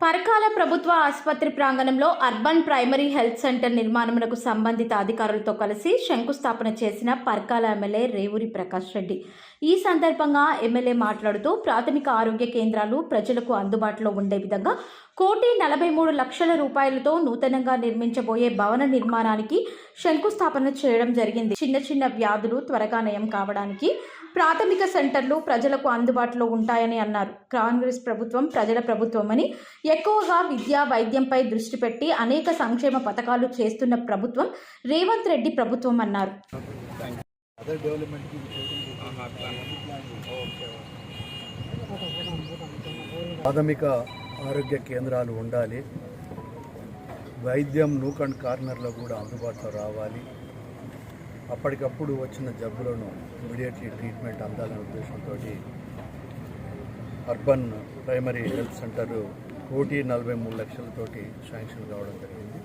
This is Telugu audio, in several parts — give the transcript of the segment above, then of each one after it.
పరకాల ప్రభుత్వ ఆసుపత్రి ప్రాంగణంలో అర్బన్ ప్రైమరీ హెల్త్ సెంటర్ నిర్మాణమునకు సంబంధిత అధికారులతో కలిసి శంకుస్థాపన చేసిన పరకాల ఎమ్మెల్యే రేవూరి ప్రకాష్ రెడ్డి. ఈ సందర్భంగా ఎమ్మెల్యే మాట్లాడుతూ ప్రాథమిక ఆరోగ్య కేంద్రాలు ప్రజలకు అందుబాటులో ఉండే విధంగా కోటి నలభై మూడు లక్షల రూపాయలతో నూతనంగా నిర్మించబోయే భవన నిర్మాణానికి శంకుస్థాపన చేయడం జరిగింది. చిన్న చిన్న వ్యాధులు త్వరగా నయం కావడానికి ప్రాథమిక సెంటర్లు ప్రజలకు అందుబాటులో ఉంటాయని అన్నారు. కాంగ్రెస్ ప్రభుత్వం ప్రజల ప్రభుత్వమని ఎక్కువగా విద్యా వైద్యంపై దృష్టి పెట్టి అనేక సంక్షేమ పథకాలు చేస్తున్న ప్రభుత్వం రేవంత్ రెడ్డి ప్రభుత్వం అన్నారు. ప్రాథమిక ఆరోగ్య కేంద్రాలు ఉండాలి. వైద్యం నూక్ అండ్ కార్నర్లో కూడా అందుబాటులో రావాలి. అప్పటికప్పుడు వచ్చిన జబ్బులను ఇమీడియట్లీ ట్రీట్మెంట్ అందాలనే ఉద్దేశంతో అర్బన్ ప్రైమరీ హెల్త్ సెంటర్ కోటి నలభై మూడు లక్షలతోటి శాంక్షన్ కావడం జరిగింది.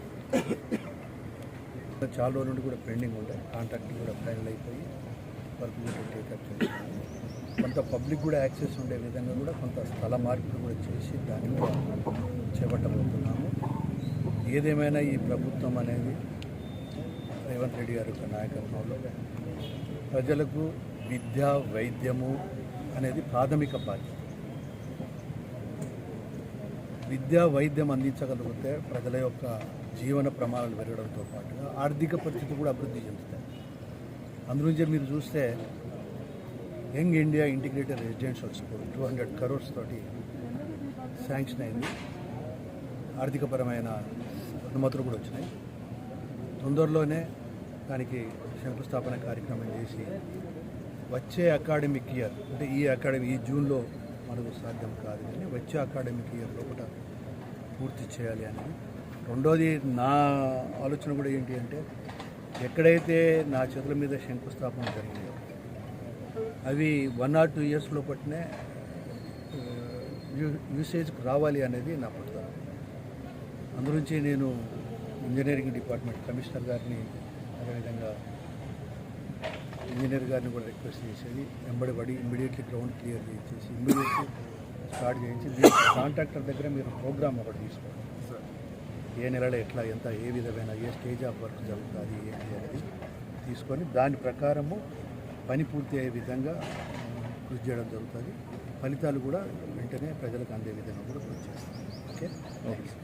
చాలా రోజుల నుండి కూడా పెండింగ్ ఉండే కాంట్రాక్ట్ కూడా ఫైనల్ అయిపోయి వరకు కూడా టేకప్ చేస్తున్నాము కొంత పబ్లిక్ కూడా యాక్సెస్ ఉండే విధంగా కూడా కొంత స్థల మార్పులు కూడా చేసి దాన్ని కూడా చేపట్టబోతున్నాము. ఏదేమైనా ఈ ప్రభుత్వం అనేది రేవంత్ రెడ్డి గారి యొక్క నాయకత్వంలో ప్రజలకు విద్య వైద్యము అనేది ప్రాథమిక బాధ్యత. విద్య వైద్యం అందించగలిగితే ప్రజల యొక్క జీవన ప్రమాణాలు పెరగడంతో పాటుగా ఆర్థిక పరిస్థితి కూడా అభివృద్ధి చెందుతాయి. అందులోంచి మీరు చూస్తే young India integrated residential school two hundred crores తోటి శాంక్షన్ అయింది. ఆర్థికపరమైన అనుమతులు కూడా వచ్చినాయి. తొందరలోనే దానికి శంకుస్థాపన కార్యక్రమం చేసి వచ్చే అకాడమిక్ ఇయర్ అంటే ఈ అకాడమీ ఈ జూన్లో మనకు సాధ్యం కాదు కానీ వచ్చే అకాడమిక్ ఇయర్ లోపల పూర్తి చేయాలి అని రెండోది నా ఆలోచన కూడా ఏంటి అంటే ఎక్కడైతే నా చేతుల మీద శంకుస్థాపన జరిగిందో అవి వన్ ఆర్ టూ ఇయర్స్ లోపట్నే యూసేజ్కి రావాలి అనేది నా పట్టుదల. అందుగురించి నేను ఇంజనీరింగ్ డిపార్ట్మెంట్ కమిషనర్ గారిని అదేవిధంగా ఇంజనీర్ గారిని కూడా రిక్వెస్ట్ చేసేది వెంబడి పడి ఇమ్మీడియట్లీ గ్రౌండ్ క్లియర్ చేసేసి ఇమ్మీడియట్లీ స్టార్ట్ చేయించి కాంట్రాక్టర్ దగ్గర మీరు ప్రోగ్రామ్ ఒకటి తీసుకోండి. ఏ నెలలో ఎట్లా ఎంత ఏ విధమైన ఏ స్టేజ్ ఆఫ్ వర్క్ జరుగుతుంది ఏంటి అనేది తీసుకొని దాని ప్రకారము పని పూర్తి అయ్యే విధంగా కృషి చేయడం జరుగుతుంది. ఫలితాలు కూడా వెంటనే ప్రజలకు అందే విధంగా కూడా కృషి చేస్తాం. ఓకే? థ్యాంక్స్